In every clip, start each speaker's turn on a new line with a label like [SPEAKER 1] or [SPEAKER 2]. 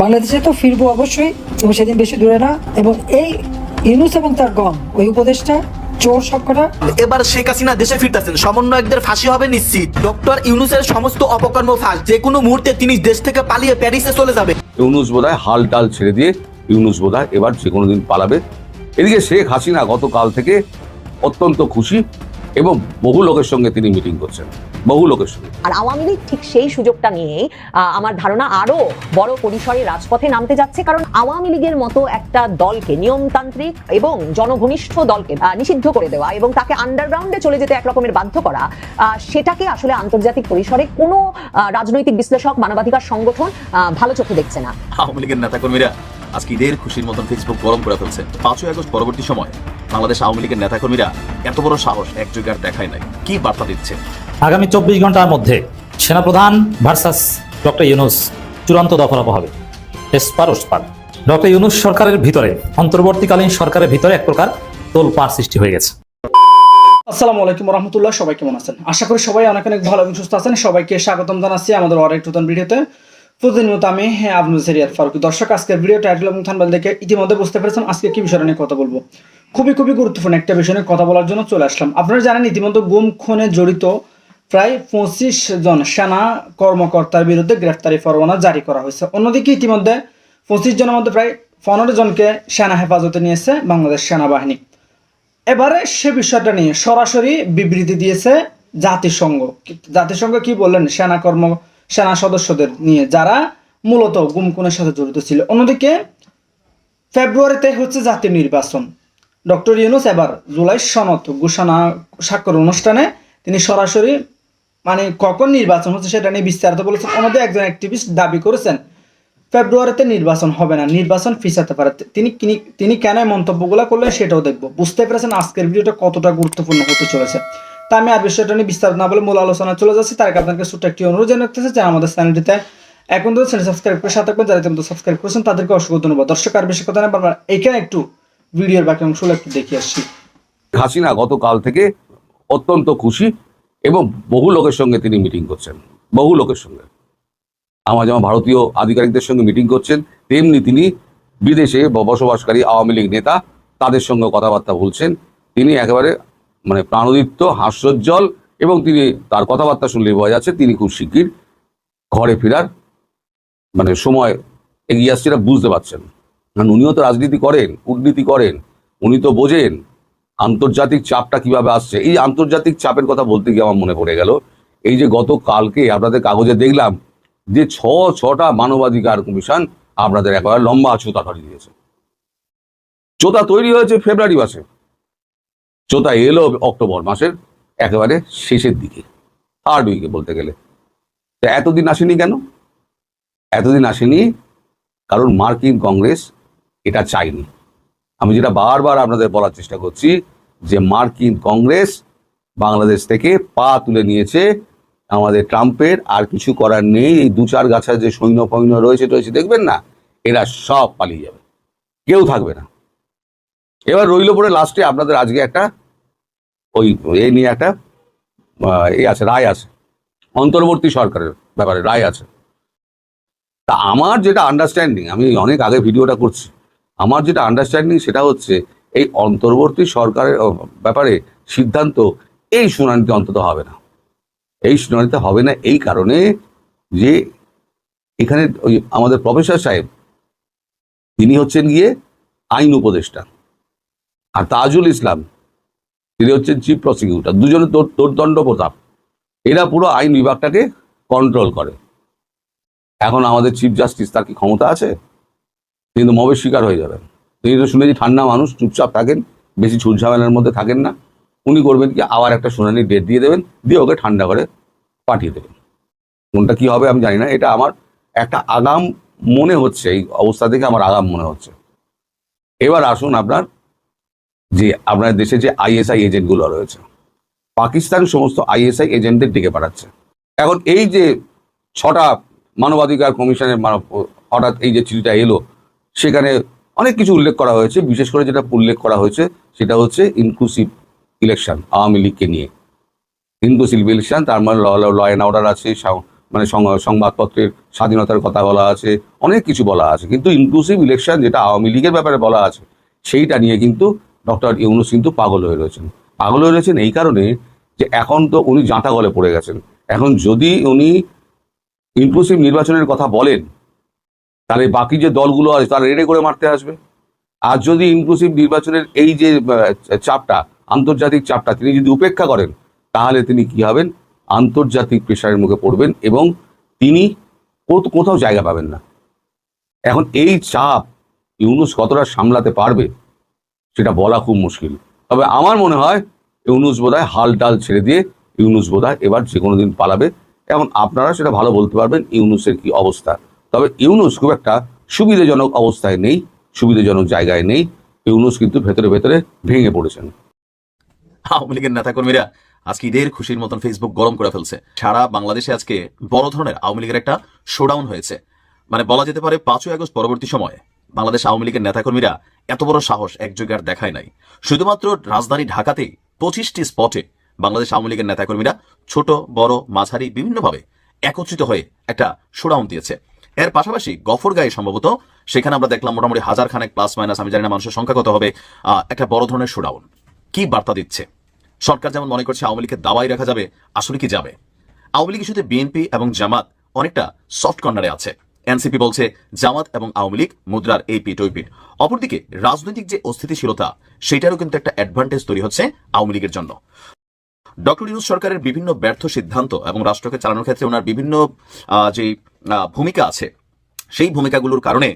[SPEAKER 1] বাংলাদেশে তো ফিরবো অবশ্যই এবং সেদিন বেশি দূরে না। এবং এই ইউনুস এবং তার গম ওই উপদেশটা চোর সবকটা।
[SPEAKER 2] এবার শেখ হাসিনা দেশে ফিরতেছেন। সমন্বয়কদের ফাঁসি হবে নিশ্চিত। ডক্টর ইউনুসের সমস্ত অপকর্ম ফাঁস। যে কোনো মুহূর্তে তিনি দেশ থেকে পালিয়ে প্যারিসে চলে যাবে।
[SPEAKER 3] ইউনুস বোধহয় হাল টাল ছেড়ে দিয়ে ইউনুস বোধহয় এবার যে কোনো দিন পালাবে। এদিকে শেখ হাসিনা গতকাল থেকে অত্যন্ত খুশি। এবং বহু লোকের সঙ্গে তিনি মিটিং করছেন বহু লোকের সঙ্গে।
[SPEAKER 4] আর আওয়ামী লীগ ঠিক সেই সুযোগটা নিয়েই আমার ধারণা আরও বড় পরিসরে রাজপথে নামতে যাচ্ছে কারণ আওয়ামী লীগের মতো একটা দলকে নিয়মতান্ত্রিক এবং জনঘনিষ্ঠ দলকে নিষিদ্ধ করে দেওয়া এবং তাকে আন্ডারগ্রাউন্ডে চলে যেতে এক রকমের বাধ্য করা আহ, সেটাকে আসলে আন্তর্জাতিক পরিসরে কোনো রাজনৈতিক বিশ্লেষক মানবাধিকার সংগঠন আহ, ভালো চোখে দেখছে না।
[SPEAKER 5] আওয়ামী লীগের নেতাকর্মীরা আজকে ঈদের খুশির মতন ফেসবুক গরম করে ফেলছে। পাঁচই আগস্ট পরবর্তী সময় বাংলাদেশ আওয়ামী লীগের নেতাকর্মীরা এত বড় সাহস এক জায়গার দেখায় নাই। কি বার্তা দিচ্ছে?
[SPEAKER 6] আগামী চব্বিশ ঘণ্টার মধ্যে সেনাপ্রধান ভার্সাস ডক্টর ইউনুস চূড়ান্ত দফারফা হবে এসপার ওসপার ডক্টর ইউনুস সরকারের ভিতরে অন্তর্বর্তীকালীন সরকারের ভিতরে এক প্রকার তোলপাড় সৃষ্টি হয়ে গেছে।
[SPEAKER 7] আসসালামু আলাইকুম রহমতুল্লাহ সবাই কেমন আছেন? আশা করি সবাই অনেক অনেক ভালো এবং সুস্থ আছেন। সবাইকে স্বাগতম জানাচ্ছি আমাদের আরেক নতুন ভিডিওতে। প্রতিনিয়ত আমি হ্যাঁ, আব্দুল সেরিয়ার ফারুক। দর্শক আজকের ভিডিও টাইটেল এবং থানবাল দেখে ইতিমধ্যে বুঝতে পেরেছেন আজকে কি বিষয় নিয়ে কথা বলব। খুবই খুবই গুরুত্বপূর্ণ একটা বিষয় নিয়ে কথা বলার জন্য চলে আসলাম। আপনারা জানেন ইতিমধ্যে গুম খুনে জড়িত প্রায় পঁচিশ জন সেনা কর্মকর্তার বিরুদ্ধে গ্রেফতারি পরোয়ানা জারি করা হয়েছে। অন্যদিকে ইতিমধ্যে পঁচিশ জনের মধ্যে প্রায় পনেরো জনকে সেনা হেফাজতে নিয়েছে বাংলাদেশ সেনাবাহিনী। এবারে সে বিষয়টা নিয়ে সরাসরি বিবৃতি দিয়েছে জাতিসংঘ। জাতিসংঘ কি বললেন? সেনা কর্ম সেনা সদস্যদের নিয়ে যারা মূলত গুমকুনের সাথে জড়িত ছিল। অন্যদিকে ফেব্রুয়ারিতে হচ্ছে জাতীয় নির্বাচন। ডক্টর ইউনুস এবার জুলাই সনদ ঘোষণা স্বাক্ষর অনুষ্ঠানে তিনি সরাসরি মানে কখন নির্বাচন হচ্ছে সেটা নিয়ে বিস্তারিত বলেছেন। অন্যদের একজন অ্যাক্টিভিস্ট দাবি করেছেন, ফেব্রুয়ারিতে নির্বাচন হবে না, নির্বাচন ফিসাতে পারে। তিনি তিনি কেন মন্তব্যগুলো করলেন সেটাও দেখব। বুঝতে পেরেছেন আজকের ভিডিওটা কতটা গুরুত্বপূর্ণ হতে চলেছে। তা আমি আর বিষয়টা নিয়ে বিস্তারিত না বলে মূল আলোচনা চলে যাচ্ছি। তার আগে আপনাকে ছোট্ট একটি অনুরোধ জানাতেছে যে আমাদের চ্যানেলটিতে এখন তো চ্যানেল সাবস্ক্রাইব করে সাথে থাকবেন, যারা ইতিমধ্যে সাবস্ক্রাইব করেছেন, তাদেরকে অসংখ্য ধন্যবাদ। দর্শক, আর বেশি কথা না এখানে একটু ভিডিওর বাকি অংশগুলো একটু দেখে আসছি
[SPEAKER 3] হাসিনা গতকাল থেকে অত্যন্ত খুশি এবং বহু লোকের সঙ্গে তিনি মিটিং করছেন, বহু লোকের সঙ্গে। আমার যেমন ভারতীয় আধিকারিকদের সঙ্গে মিটিং করছেন, তেমনি তিনি বিদেশে বসবাসকারী আওয়ামী লীগ নেতা, তাদের সঙ্গে কথাবার্তা বলছেন। তিনি একেবারে মানে প্রাণোদিত্য হাস্যোজ্জ্বল এবং তিনি তার কথাবার্তা শুনলে বোঝা যাচ্ছে তিনি খুব শিগগির ঘরে ফেরার মানে সময় এগিয়ে আসছে এটা বুঝতে পারছেন। কারণ উনিও তো রাজনীতি করেন, কূটনীতি করেন, উনি তো বোঝেন আন্তর্জাতিক চাপটা কীভাবে আসছে। এই আন্তর্জাতিক চাপের কথা বলতে গিয়ে আমার মনে পড়ে গেল, এই যে গত কালকে আপনাদের কাগজে দেখলাম যে ছ, ছটা মানবাধিকার কমিশন আপনাদের একেবারে লম্বা চোতা ধরিয়ে দিয়েছে। চোতা তৈরি হয়েছে ফেব্রুয়ারি মাসে। চোতা এলো অক্টোবর মাসের একেবারে শেষের দিকে থার্ড উইকে বলতে গেলে। তা এতদিন আসেনি কেন? এতদিন আসেনি কারণ মার্কিন কংগ্রেস এটা চায়নি। আমি যেটা বারবার আপনাদের বলার চেষ্টা করছি যে মার্কিন কংগ্রেস বাংলাদেশ থেকে পা তুলে নিয়েছে আমাদের ট্রাম্পের, আর কিছু করার নেই। এই দু চার গাছা যে সৈন্য ফৈন্য রয়েছে রয়েছে দেখবেন না, এরা সব পালিয়ে যাবে। কেউ থাকবে না। এবার রইল পরে লাস্টে আপনাদের আজকে একটা ওই এই নিয়ে একটা এই আছে, রায় আছে। অন্তর্বর্তী সরকারের ব্যাপারে রায় আছে। তা আমার যেটা আন্ডারস্ট্যান্ডিং আমি অনেক আগে ভিডিওটা করছি, আমার যেটা আন্ডারস্ট্যান্ডিং সেটা হচ্ছে, এই অন্তর্বর্তী সরকারের ব্যাপারে সিদ্ধান্ত, এই শুনানিতে অন্তত হবে না। এই শুনানিতে হবে না এই কারণে যে এখানে ওই আমাদের প্রফেসর সাহেব, তিনি হচ্ছেন গিয়ে আইন উপদেষ্টা। আর তাজুল ইসলাম তিনি হচ্ছেন চিফ প্রসিকিউটর দুজনে তোর তোরদণ্ড প্রতাপ। এরা পুরো আইন বিভাগটাকে কন্ট্রোল করে। এখন আমাদের চিফ জাস্টিস তার কি ক্ষমতা আছে? তিনি তো মবের শিকার হয়ে যাবেন। তিনি তো শুনেছি ঠান্ডা মানুষ, চুপচাপ থাকেন, বেশি ছুট ঝামেলার মধ্যে থাকেন না। উনি করবেন কি? আবার একটা শুনানির ডেট দিয়ে দেবেন, দিয়ে ওকে ঠান্ডা করে পাঠিয়ে দেবেন। কোনটা কি হবে আমি জানি না। এটা আমার একটা আগাম মনে হচ্ছে, এই অবস্থা থেকে আমার আগাম মনে হচ্ছে। এবার আসুন আপনার যে আপনার দেশে যে আইএসআই এজেন্টগুলো রয়েছে। পাকিস্তান সমস্ত আইএসআই এজেন্টদের ডেকে পাঠাচ্ছে। এখন এই যে ছটা মানবাধিকার কমিশনের হঠাৎ এই যে চিঠিটা এলো, সেখানে অনেক কিছু উল্লেখ করা হয়েছে। বিশেষ করে যেটা উল্লেখ করা হয়েছে, সেটা হচ্ছে ইনক্লুসিভ ইলেকশন আওয়ামী লীগকে নিয়ে। ইনক্লুসিভ ইলেকশন তার মানে ল অ্যান্ড অর্ডার আছে মানে সংবাদপত্রের স্বাধীনতার কথা বলা আছে, অনেক কিছু বলা আছে। কিন্তু ইনক্লুসিভ ইলেকশন যেটা আওয়ামী লীগের ব্যাপারে বলা আছে, সেইটা নিয়ে কিন্তু ডক্টর ইউনুস কিন্তু পাগল হয়ে রয়েছেন। পাগল হয়ে রয়েছেন এই কারণে যে এখন তো উনি জাঁতা গলে পড়ে গেছেন। এখন যদি উনি ইনক্লুসিভ নির্বাচনের কথা বলেন, তাহলে বাকি যে দলগুলো আছে তারা রেডে করে মারতে আসবে। আর যদি ইনক্লুসিভ নির্বাচনের এই যে চাপটা, আন্তর্জাতিক চাপটা তিনি যদি উপেক্ষা করেন, তাহলে তিনি কি হবেন? আন্তর্জাতিক প্রেশারের মুখে পড়বেন এবং তিনি কোথ- কোথাও জায়গা পাবেন না। এখন এই চাপ ইউনুস কতটা সামলাতে পারবে সেটা বলা খুব মুশকিল। তবে আমার মনে হয় ইউনুস বোধহয় হাল ডাল ছেড়ে দিয়ে ইউনুস বোধহয় এবার যে কোনো দিন পালাবে। এবং আপনারা সেটা ভালো বলতে পারবেন ইউনুসের কি অবস্থা। তবে ইউনুস খুব একটা সুবিধাজনক অবস্থায় নেই, সুবিধাজনক জায়গায় নেই। ইউনুস কিন্তু ভেতরে ভেতরে ভেঙে পড়েছেন।
[SPEAKER 5] আওয়ামী লীগের নেতাকর্মীরা আজকে ঈদের খুশির মতন ফেসবুক গরম করে ফেলছে। সারা বাংলাদেশে আজকে বড় ধরনের আওয়ামী লীগের একটা শোডাউন হয়েছে। মানে বলা যেতে পারে পাঁচই আগস্ট পরবর্তী সময়ে বাংলাদেশ আওয়ামী লীগের নেতাকর্মীরা এত বড় সাহস একযোগে আর দেখায় নাই। শুধুমাত্র রাজধানী ঢাকাতেই পঁচিশটি স্পটে বাংলাদেশ আওয়ামী লীগের নেতাকর্মীরা ছোট, বড়, মাঝারি বিভিন্নভাবে একত্রিত হয়ে একটা শোডাউন দিয়েছে। এর পাশাপাশি গফরগাঁয়ে সম্ভবত সেখানে আমরা দেখলাম মোটামুটি হাজার খানেক প্লাস মাইনাস আমি জানি না মানুষের সংখ্যা কত হবে একটা বড় ধরনের শোডাউন কি বার্তা দিচ্ছে? সরকার যেমন মনে করছে আওয়ামী লীগের দাওয়াই রাখা যাবে, আসলে কি যাবে? আওয়ামী লীগ ইস্যুতে বিএনপি এবং জামাত অনেকটা সফট কর্নারে আছে। এনসিপি বলছে জামাত এবং আওয়ামী লীগ মুদ্রার এই পিট ওই পিট অপরদিকে রাজনৈতিক যে অস্থিতিশীলতা সেটারও কিন্তু একটা অ্যাডভান্টেজ তৈরি হচ্ছে আওয়ামী লীগের জন্য। ডক্টর ইউনুস সরকারের বিভিন্ন ব্যর্থ সিদ্ধান্ত এবং রাষ্ট্রকে চালানোর ক্ষেত্রে ওনার বিভিন্ন যে ভূমিকা আছে, সেই ভূমিকাগুলোর কারণে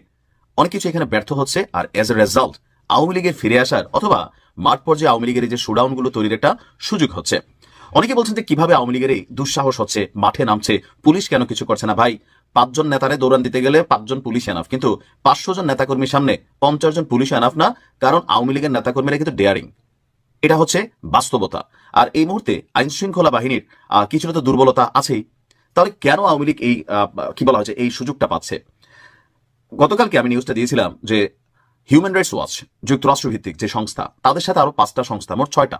[SPEAKER 5] অনেক কিছু এখানে ব্যর্থ হচ্ছে আর এজ এ রেজাল্ট আওয়ামী লীগের ফিরে আসার অথবা মাঠ পর্যায়ে আওয়ামী লীগের যে শোডাউনগুলো তৈরির একটা সুযোগ হচ্ছে। অনেকে বলছেন যে কীভাবে আওয়ামী লীগের এই দুঃসাহস হচ্ছে, মাঠে নামছে, পুলিশ কেন কিছু করছে না? ভাই পাঁচজন নেতারে দৌড়ান দিতে গেলে পাঁচজন পুলিশ এনাফ। কিন্তু পাঁচশো জন নেতাকর্মীর সামনে পঞ্চাশ জন পুলিশ এনাফ না, কারণ আওয়ামী লীগের নেতাকর্মীরা কিন্তু ডেয়ারিং এটা হচ্ছে বাস্তবতা। আর এই মুহূর্তে আইন শৃঙ্খলা বাহিনীর কিছুটা তো দুর্বলতা আছেই। তাহলে কেন আওয়ামী লীগ এই কি বলা হচ্ছে এই সুযোগটা পাচ্ছে? গতকালকে আমি নিউজটা দিয়েছিলাম যে হিউম্যান রাইটস ওয়াচ যুক্তরাষ্ট্র ভিত্তিক যে সংস্থা, তাদের সাথে আরও পাঁচটা সংস্থা, মোট ছয়টা।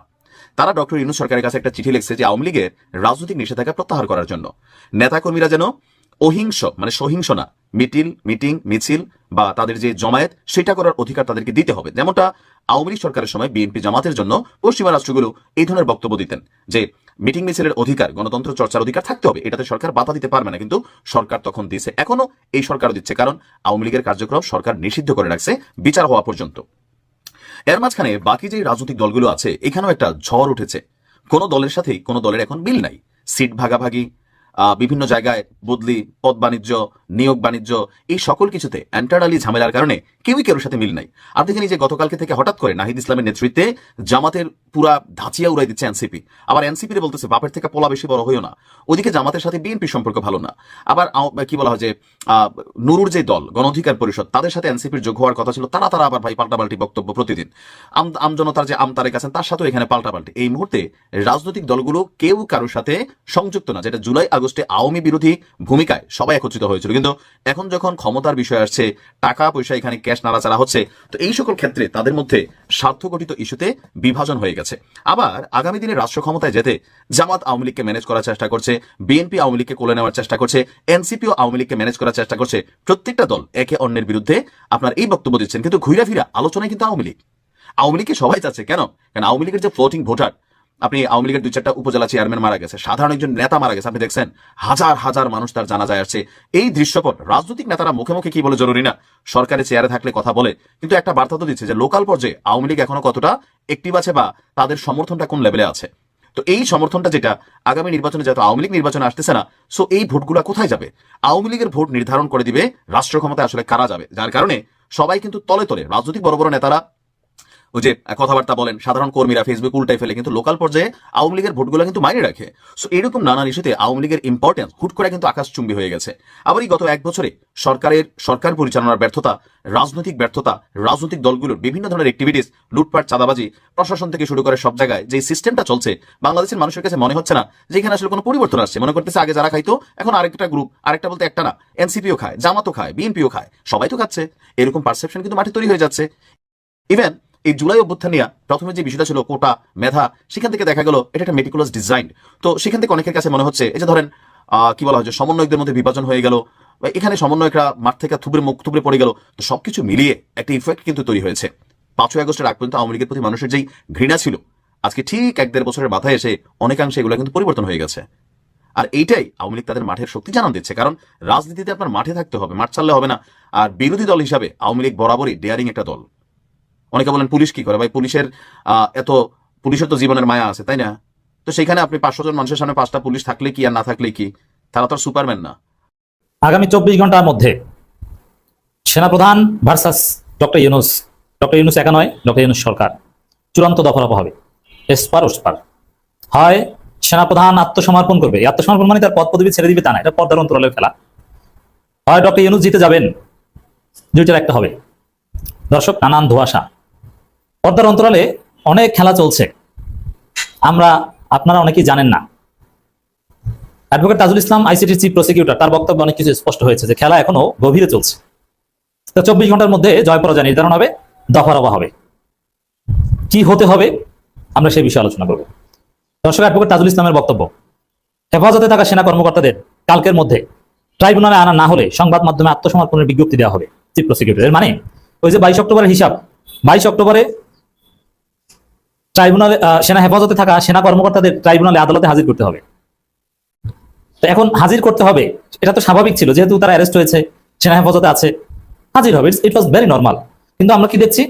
[SPEAKER 5] তারা ডক্টর ইউনুস সরকারের কাছে একটা চিঠি লিখছে যে আওয়ামী লীগের রাজনৈতিক নিষেধাজ্ঞা প্রত্যাহার করার জন্য। নেতাকর্মীরা যেন অহিংস মানে সহিংস না। মিটিল, মিটিং, মিছিল বা তাদের যে জমায়েত, সেটা করার অধিকার তাদেরকে দিতে হবে। যেমনটা আওয়ামী লীগ সরকারের সময় বিএনপি জামাতের জন্য পশ্চিমা রাষ্ট্রগুলো এই ধরনের বক্তব্য দিতেন যে, মিটিং, মিছিলের অধিকার, গণতন্ত্র চর্চার অধিকার থাকতে হবে। এটাতে সরকার বাধা দিতে পারবে না, কিন্তু সরকার তখন দিয়েছে। এখনও এই সরকারও দিচ্ছে, কারণ আওয়ামী লীগের কার্যক্রম সরকার নিষিদ্ধ করে রাখছে বিচার হওয়া পর্যন্ত। এর মাঝখানে বাকি যে রাজনৈতিক দলগুলো আছে, এখানেও একটা ঝড় উঠেছে। কোনো দলের সাথেই কোনো দলের এখন মিল নাই। সিট ভাগাভাগি বিভিন্ন জায়গায় বদলি, পদ বাণিজ্য, নিয়োগ বাণিজ্য, এই সকল কিছুতে অ্যান্টারালি ঝামেলার কারণে কেউই কেউর সাথে মিল নাই। আর দেখেন যে গতকালকে থেকে হঠাৎ করে নাহিদ ইসলামের নেতৃত্বে জামাতের পুরা ধাঁচিয়া উড়াই দিচ্ছে এনসিপি। আবার এনসিপি বলতেছে, বাপের থেকে পোলা বেশি বড় হইও না। ওদিকে জামাতের সাথে বিএনপি সম্পর্ক ভালো না। আবার কি বলা হয় যে নুরুর যে দল গণ অধিকার পরিষদ, তাদের সাথে এনসিপির যোগ হওয়ার কথা ছিল। তারা তারা আবার ভাই পাল্টাপাল্টি বক্তব্য প্রতিদিন। আমজনতার যে আমতারেক আছেন, তার সাথেও এখানে পাল্টাপাল্টি। এই মুহূর্তে রাজনৈতিক দলগুলো কেউ কারোর সাথে সংযুক্ত না, যেটা জুলাই আগস্টে আওয়ামী বিরোধী ভূমিকায় সবাই একত্রিত হয়েছিল। কিন্তু এখন যখন ক্ষমতার বিষয় আসছে টাকা পয়সা এখানে ক্যাশ নাড়াচাড়া হচ্ছে, তো এই সকল ক্ষেত্রে তাদের মধ্যে স্বার্থগঠিত ইস্যুতে বিভাজন হয়ে গেছে। আবার আগামী দিনে রাষ্ট্র ক্ষমতায় যেতে জামাত আওয়ামী লীগকে ম্যানেজ করার চেষ্টা করছে বিএনপি আওয়ামী লীগকে কোলে নেওয়ার চেষ্টা করছে এনসিপিও আওয়ামী লীগকে ম্যানেজ করার চেষ্টা করছে প্রত্যেকটা দল একে অন্যের বিরুদ্ধে আপনার এই বক্তব্য দিচ্ছেন। কিন্তু ঘুরা ফিরা আলোচনায় কিন্তু আওয়ামী লীগ। আওয়ামী লীগকে সবাই চাচ্ছে। কেন? কারণ আওয়ামী লীগের যে ফ্লোটিং ভোটার আপনি আওয়ামী লীগের দুই চারটা উপজেলা চেয়ারম্যান মারা গেছে, সাধারণ একজন নেতা মারা গেছে। আপনি দেখছেন, হাজার হাজার মানুষ তার জানা যায় আসছে। এই দৃশ্যপট, রাজনৈতিক নেতারা মুখে মুখে কি বলে জরুরি না? সরকারের চেয়ারে থাকলে কথা বলে। কিন্তু একটা বার্তা তো দিচ্ছে যে লোকাল পর্যায়ে আওয়ামী লীগ এখনও কতটা একটিভ আছে বা তাদের সমর্থনটা কোন লেভেলে আছে? তো এই সমর্থনটা যেটা, আগামী নির্বাচনে যেহেতু আওয়ামী লীগ নির্বাচনে আসতেছে না সো এই ভোটগুলো কোথায় যাবে? আওয়ামী লীগের ভোট নির্ধারণ করে দিবে রাষ্ট্র ক্ষমতায় আসলে কারা যাবে? যার কারণে সবাই কিন্তু তলে তলে, রাজনৈতিক বড় বড় নেতারা যে কথাবার্তা বলেন, সাধারণ কর্মীরা ফেসবুক উল্টাই ফেলে, কিন্তু লোকাল পর্যায়ে আওয়ামী লীগের ভোটগুলো কিন্তু মাইনে রাখে। সো এরকম নানান ইস্যুতে আওয়ামী লীগের ইম্পর্টেন্স হুট করে কিন্তু আকাশচুম্বী হয়ে গেছে। আবার এই গত এক বছরে সরকারের, সরকার পরিচালনার ব্যর্থতা, রাজনৈতিক ব্যর্থতা, রাজনৈতিক দলগুলোর বিভিন্ন ধরনের অ্যাক্টিভিটিস লুটপাট, চাঁদাবাজি, প্রশাসন থেকে শুরু করে সব জায়গায় যে সিস্টেমটা চলছে, বাংলাদেশের মানুষের কাছে মনে হচ্ছে না যে এখানে আসলে কোনো পরিবর্তন আসছে। মনে করতেছে আগে যারা খাইতো, এখন আরেকটা গ্রুপ আরেকটা বলতে একটা না এনসিপিও খায়, জামাতও খায় বিএনপিও খায়, সবাই তো খাচ্ছে। এরকম পারসেপশন কিন্তু মাঠে তৈরি হয়ে যাচ্ছে। ইভেন এই জুলাই অভ্যুত্থান নিয়ে প্রথমে যে বিষয়টা ছিল কোটা, মেধা, সেখান থেকে দেখা গেল এটা একটা মেটিকুলাস ডিজাইন তো সেখান থেকে অনেকের কাছে মনে হচ্ছে, এই যে ধরেন কি বলা হয় যে সমন্বয়কদের মধ্যে বিভাজন হয়ে গেল এখানে সমন্বয়করা মাঠ থেকে থুবড়ে মুখ, থুবড়ে পড়ে গেল, তো সবকিছু মিলিয়ে একটা ইফেক্ট কিন্তু তৈরি হয়েছে। পাঁচই আগস্টের আগ পর্যন্ত আওয়ামী লীগের প্রতি মানুষের যেই ঘৃণা ছিল, আজকে ঠিক এক দেড় বছরের মাথায় এসে অনেকাংশে এগুলো কিন্তু পরিবর্তন হয়ে গেছে। আর এইটাই আওয়ামী লীগ তাদের মাঠের শক্তি জানান দিচ্ছে, কারণ রাজনীতিতে আপনার মাঠে থাকতে হবে, মাঠ ছাড়লে হবে না। আর বিরোধী দল হিসাবে আওয়ামী লীগ বরাবরই ডেয়ারিং একটা দল। অনেকে বলেন পুলিশ কি করে? ভাই, পুলিশের এত, পুলিশের তো জীবনের মায়া আছে, তাই না? তো সেখানে আপনি পাঁচশো জন মানুষের সামনে পাঁচটা পুলিশ থাকলে কি আর না থাকলে কি? তারা তো সুপারম্যান না।
[SPEAKER 6] আগামী চব্বিশ ঘণ্টার মধ্যে সেনাপ্রধান versus doctor Yunus doctor Yunus একা নয়, ডক্টর ইউনুস সরকার। চূড়ান্ত দফারফা হবে। এসপার, ওসপার। হয় সেনাপ্রধান আত্মসমর্পণ করবে। আত্মসমর্পণ মানে তার পদ পদবি ছেড়ে দিবে তা না, এটা পর্দার অন্তরালের খেলা হয় ডক্টর ইউনুস জিতে যাবেন। দুইটার একটা হবে। দর্শক, নানান ধোয়াশা। পর্দার অন্তরালে অনেক খেলা চলছে। আমরা, আপনারা অনেকেই জানেন না। Advocate Tajul Islam ICT chief prosecutor, তার বক্তব্য অনেক কিছু স্পষ্ট হয়েছে যে খেলা এখনও গভীরে চলছে। তো চব্বিশ ঘণ্টার মধ্যে জয় পরাজয় নির্ধারণ হবে দফারফা হবে। কি হতে হবে, আমরা সেই বিষয়ে আলোচনা করব। দর্শক, অ্যাডভোকেট তাজুল ইসলামের বক্তব্য। হেফাজতে থাকা সেনা কর্মকর্তাদের কালকের মধ্যে ট্রাইব্যুনালে আনা না হলে সংবাদ মাধ্যমে আত্মসমর্পণের বিজ্ঞপ্তি দেওয়া হবে, চিফ প্রসিকিউটর মানে ওই যে বাইশ অক্টোবরের হিসাব, বাইশ অক্টোবরে ট্রাইব্যুনালে সেনা হেফাজতে থাকা সেনা কর্মকর্তাদের ট্রাইব্যুনালে আদালতে হাজির করতে হবে। তো এখন হাজির করতে হবে, এটা তো স্বাভাবিক ছিল, যেহেতু তারা অ্যারেস্ট হয়েছে, সেনা হেফাজতে আছে, হাজির হবে ইট ওয়াজ ভেরি নর্মাল কিন্তু আমরা কি দেখছি?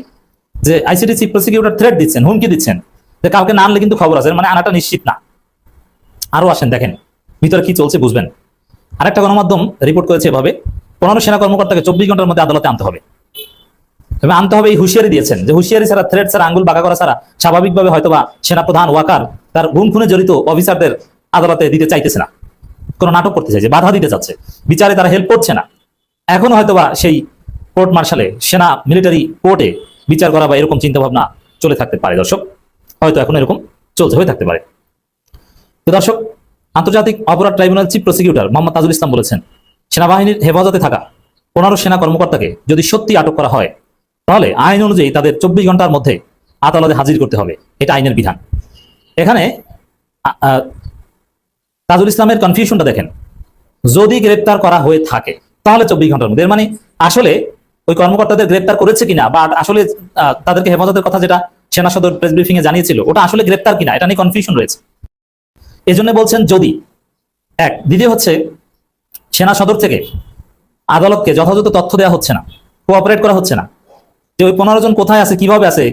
[SPEAKER 6] যে আইসিটি চিফ প্রসিকিউটর থ্রেট দিচ্ছেন, হুমকি দিচ্ছেন। যে কাউকে না আনলে কিন্তু খবর আছে মানে আনাটা নিশ্চিত না। আরও আসেন, দেখেন, ভিতরে কি চলছে বুঝবেন। আরেকটা গণমাধ্যম রিপোর্ট করেছে এভাবে, পনেরো সেনা কর্মকর্তাকে চব্বিশ ঘণ্টার মধ্যে আদালতে আনতে হবে। তবে আনতে হবে এই হুঁশিয়ারি দিয়েছেন যে হুঁশিয়ারি ছাড়া থ্রেট ছাড়া, আঙ্গুল বাঁকা করা ছাড়া স্বাভাবিকভাবে হয়তোবা সেনাপ্রধান ওয়াকার তার গুম খুনে জড়িত অফিসারদের আদালতে দিতে চাইতেছে না। কোনো নাটক করতে চাইছে, বাধা দিতে চাচ্ছে। বিচারে তারা হেল্প করছে না। এখনও হয়তোবা সেই কোর্ট মার্শালে সেনা মিলিটারি কোর্টে বিচার করা বা এরকম চিন্তা ভাবনা চলে থাকতে পারে। দর্শক, হয়তো এখন এরকম চলছে, হয়ে থাকতে পারে। তো দর্শক, আন্তর্জাতিক অপরাধ tribunal chief prosecutor Mohammad Tajul Islam বলেছেন, সেনাবাহিনীর হেফাজতে থাকা পনেরো সেনা কর্মকর্তাকে যদি সত্যি আটক করা হয় তাহলে আইন অনুযায়ী তাদের চব্বিশ ঘণ্টার মধ্যে আদালতে হাজির করতে হবে। এটা আইনের বিধান। এখানে তাজুল ইসলামের কনফিউশনটা দেখেন। যদি গ্রেপ্তার করা হয়ে থাকে, তাহলে চব্বিশ ঘণ্টার মধ্যে। মানে আসলে ওই কর্মকর্তাদের গ্রেপ্তার করেছে কিনা, বা আসলে তাদেরকে হেফাজতের কথা যেটা সেনা সদর প্রেস ব্রিফিং এ জানিয়েছিল, ওটা আসলে গ্রেপ্তার কিনা, এটা নিয়ে কনফিউশন রয়েছে। এজন্য বলছেন যদি, এক, দ্বিতীয় হচ্ছে, সেনা সদর থেকে আদালতকে যথাযথ তথ্য দেওয়া হচ্ছে না কোঅপারেট করা হচ্ছে না। যে ওই পনেরো জন কোথায় আছে, কীভাবে আছে,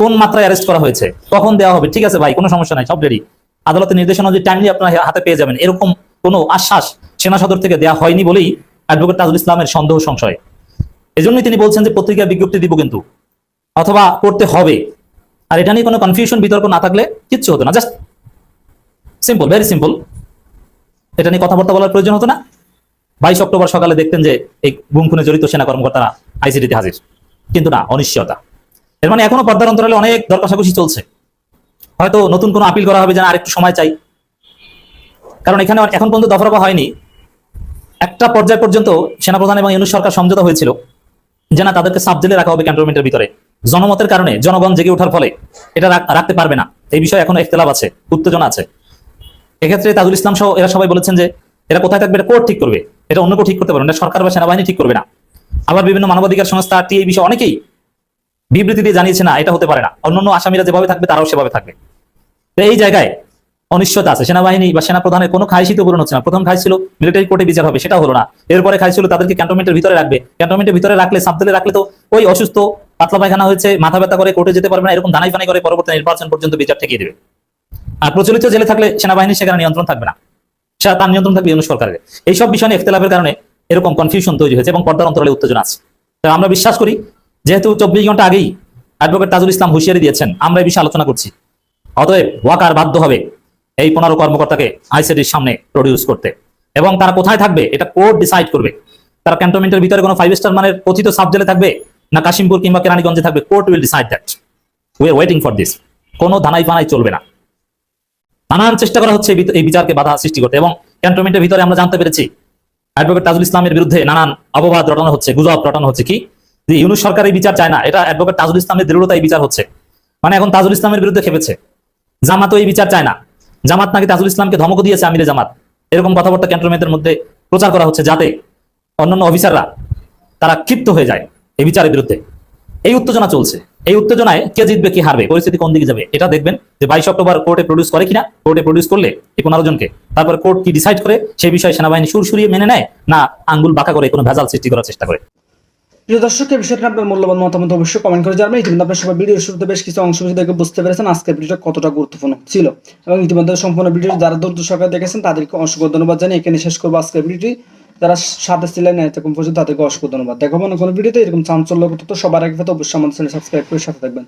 [SPEAKER 6] কোন মাত্রায় অ্যারেস্ট করা হয়েছে, কখন দেওয়া হবে, ঠিক আছে ভাই, কোনো সমস্যা নাই, সব রেডি আদালতের নির্দেশনা যে টাইমলি আপনার হাতে পেয়ে যাবেন। এরকম কোনো আশ্বাস সেনা সদর থেকে দেওয়া হয়নি বলেই অ্যাডভোকেট তাজুল ইসলামের সন্দেহ সংশয়। এজন্যই তিনি বলছেন যে পত্রিকায় বিজ্ঞপ্তি দিব কিন্তু, অথবা করতে হবে। আর এটা নিয়ে কোনো কনফিউশন বিতর্ক না থাকলে কিচ্ছু হতো না জাস্ট সিম্পল ভেরি সিম্পল এটা নিয়ে কথাবার্তা বলার প্রয়োজন হতো না। বাইশ অক্টোবর সকালে দেখতেন যে এই গুম খুনে জড়িত সেনা কর্মকর্তারা আইসিডিতে হাজির। কিন্তু না, অনিশ্চয়তা। এর মানে এখনও পর্দার অন্তরালে অনেক দর কষাকষি চলছে। হয়তো নতুন কোনো আপিল করা হবে যেন আরেকটু সময় চাই। কারণ এখানে এখন পর্যন্ত দফরফা হয়নি। একটা পর্যায় পর্যন্ত সেনাপ্রধান এবং ইউনুস সরকার সমঝোতা হয়েছিল যে না, তাদেরকে সাব জেলে রাখা হবে ক্যান্টনমেন্টের ভিতরে। জনমতের কারণে জনগণ জেগে ওঠার ফলে এটা রাখতে পারবে না। এই বিষয়ে এখন ইখতলাফ আছে, উত্তেজনা আছে। এক্ষেত্রে তাজুল ইসলাম সহ এরা সবাই বলেছেন যে এরা কোথায় থাকবে, এটা কোর্ট ঠিক করবে। এটা অন্য কেউ ঠিক করতে পারবে না সরকার বা সেনাবাহিনী ঠিক করবে না। আবার বিভিন্ন মানবাধিকার সংস্থা এই বিষয়ে অনেকেই বিবৃতি দিয়ে জানিয়েছে, না, এটা হতে পারে না। অন্যান্য আসামিরা যেভাবে থাকবে, তারাও সেভাবে থাকবে। তো এই জায়গায় অনিশ্চয়তা আছে। সেনাবাহিনী বা সেনা প্রধানের কোনো খাইশই তো পূরণ হচ্ছে না। প্রথম খাই ছিল মিলিটারি কোর্টে বিচার হবে সেটা হলো না। এরপরে খাই ছিল তাদেরকে ক্যান্টনমেন্টের ভিতরে রাখবে। ক্যান্টনমেন্টের ভিতরে রাখলে সাবদলে রাখলে তো ওই অসুস্থ, পাতলা পায়খানা হয়েছে, মাথা ব্যথা করে কোর্টে যেতে পারবে না, এরকম দানাই ফানাই করে পরবর্তী নির্বাচন পর্যন্ত বিচার ঠেকিয়ে দেবে। আর প্রচলিত জেলে থাকলে সেনাবাহিনী সেখানে নিয়ন্ত্রণ থাকবে না। সেটা তার নিয়ন্ত্রণ থাকবে ইউনুস সরকারের। এইসব বিষয় নিয়ে কারণে এরকম কনফিউশন তৈরি হয়েছে এবং পর্দার অন্তরালে উত্তেজনা আছে। তো আমরা বিশ্বাস করি, যেহেতু চব্বিশ ঘণ্টা আগেই অ্যাডভোকেট তাজুল ইসলাম হুঁশিয়ারি দিয়েছেন, আমরা এই বিষয়ে আলোচনা করছি। অতএব ওয়াকার বাধ্য হবে এই পনেরো কর্মকর্তাকে আইসিডির সামনে প্রডিউস করতে। এবং তারা কোথায় থাকবে, এটা কোর্ট ডিসাইড করবে। তারা ক্যান্টনমেন্টের ভিতরে কোনো ফাইভ স্টার মানের কথিত সাব জেলে থাকবে, না কাশিমপুর কিংবা কেরানীগঞ্জে থাকবে court will decide that we are waiting for this কোনো ধানাই ফানাই চলবে না। নানান চেষ্টা করা হচ্ছে এই বিচারকে বাধা সৃষ্টি করতে এবং ক্যান্টনমেন্টের ভিতরে আমরা জানতে পেরেছি অ্যাডভোকেট তাজুল ইসলামের বিরুদ্ধে নানান অপবাদ রটানো হচ্ছে, গুজব রটানো হচ্ছে কি? যে ইউনুস সরকার এই বিচার চায় না, এটা অ্যাডভোকেট তাজুল ইসলামের দৃঢ়তায় বিচার হচ্ছে। মানে এখন তাজুল ইসলামের বিরুদ্ধে খেপেছে। জামাতও এই বিচার চায় না। জামাত নাকি তাজুল ইসলামকে ধমক দিয়েছে আমিরে জামাত। এরকম কথাবার্তা ক্যান্টনমেন্টের মধ্যে প্রচার করা হচ্ছে যাতে অন্যান্য অফিসাররা তারা ক্ষিপ্ত হয়ে যায় এই বিচারের বিরুদ্ধে। এই উত্তেজনা চলছে। এই উত্তেজনায় কে জিতবে, কি হারবে, পরিস্থিতি কোন দিকে যাবে, এটা দেখবেন যে বাইশ অক্টোবর কোর্টে প্রডিউস করে কিনা, কোর্টে প্রডিউস করলে এই পনেরো জনকে। তারপর কোর্ট কি ডিসাইড করে, সেই বিষয়ে সেনাবাহিনী সুর সুরিয়ে মেনে নেয়, না আঙ্গুল বাঁকা করে কোনো ভেজাল সৃষ্টি করার চেষ্টা করে?
[SPEAKER 7] প্রিয় দর্শক এই বিষয়টা আপনার মূল্যবান মতামত অবশ্যই কমেন্ট করে জানাবেন। ইতিমধ্যে আপনার সবাই ভিডিও শুরুতে বেশ কিছু অংশ বিশেষ দেখে বুঝতে পেরেছেন আজকের ভিডিওটা কতটা গুরুত্বপূর্ণ ছিল। এবং ইতিমধ্যে সম্পূর্ণ ভিডিও যারা দূর সরকার দেখেছেন, তাদেরকে অসংখ্য ধন্যবাদ জানিয়ে এখানে শেষ করব আজকের ভিডিওটি যারা সাথে ছিলেন এরকম পর্যন্ত তাদেরকে অসংখ্য ধন্যবাদ। দেখো না কোনো ভিডিওতে এরকম চাঞ্চল্য তো সবার আগে অবশ্যই আমাদের চ্যানেল সাবস্ক্রাইব করে সাথে থাকবেন।